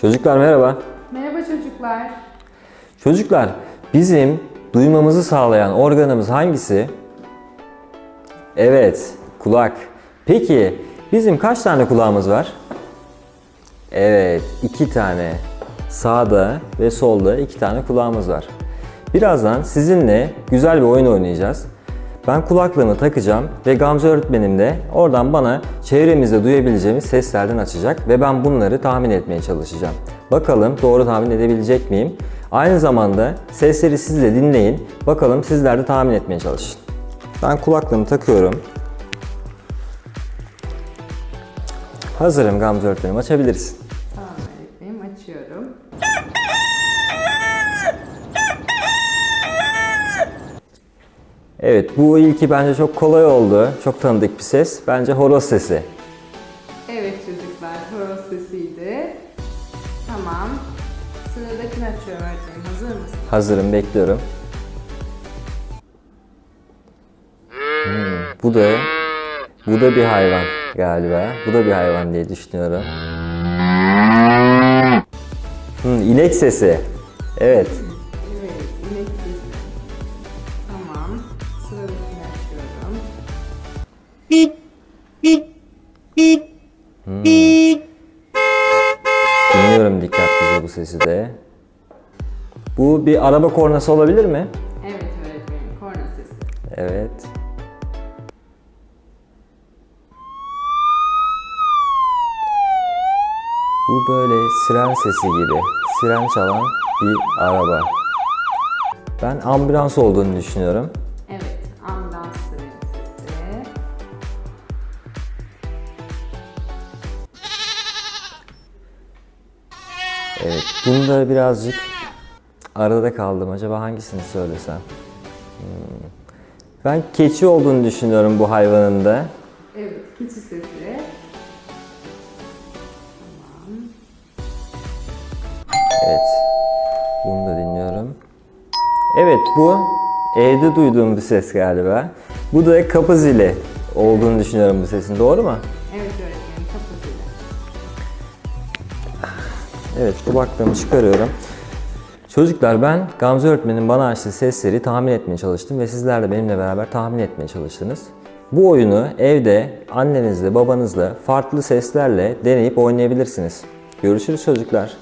Çocuklar merhaba. Merhaba çocuklar. Çocuklar, bizim duymamızı sağlayan organımız hangisi? Evet, kulak. Peki, bizim kaç tane kulağımız var? Evet, iki tane. Sağda ve solda iki tane kulağımız var. Birazdan sizinle güzel bir oyun oynayacağız. Ben kulaklığımı takacağım ve Gamze öğretmenim de oradan bana çevremizde duyabileceğimiz seslerden açacak ve ben bunları tahmin etmeye çalışacağım. Bakalım doğru tahmin edebilecek miyim? Aynı zamanda sesleri siz de dinleyin. Bakalım sizler de tahmin etmeye çalışın. Ben kulaklığımı takıyorum. Hazırım Gamze öğretmenim açabiliriz. Tamam öğretmenim açıyorum. Evet bu ilki bence çok kolay oldu. Çok tanıdık bir ses. Bence horoz sesi. Evet çocuklar horoz sesiydi. Tamam. Sıradakini açıyorum öğretmenim. Hazır mısın? Hazırım bekliyorum. Hmm, bu da bu da bir hayvan galiba. Bu da bir hayvan diye düşünüyorum. Hmm, inek sesi. Evet. Dinliyorum dikkatlice bu sesi de. Bu bir araba kornası olabilir mi? Evet öğretmenim korna sesi. Evet. Bu böyle siren sesi gibi. Siren çalan bir araba. Ben ambulans olduğunu düşünüyorum. Evet. Bunda birazcık arada kaldım. Acaba hangisini söylesem? Hmm. Ben keçi olduğunu düşünüyorum bu hayvanın da. Evet keçi sesi. Evet. Bunu da dinliyorum. Evet bu evde duyduğum bir ses galiba. Bu da kapı zili olduğunu düşünüyorum bu sesin. Doğru mu? Evet öğretmenim kapısıyla. Evet kulaklığımı çıkarıyorum. Çocuklar ben Gamze öğretmenin bana açtığı sesleri tahmin etmeye çalıştım ve sizler de benimle beraber tahmin etmeye çalıştınız. Bu oyunu evde annenizle babanızla farklı seslerle deneyip oynayabilirsiniz. Görüşürüz çocuklar.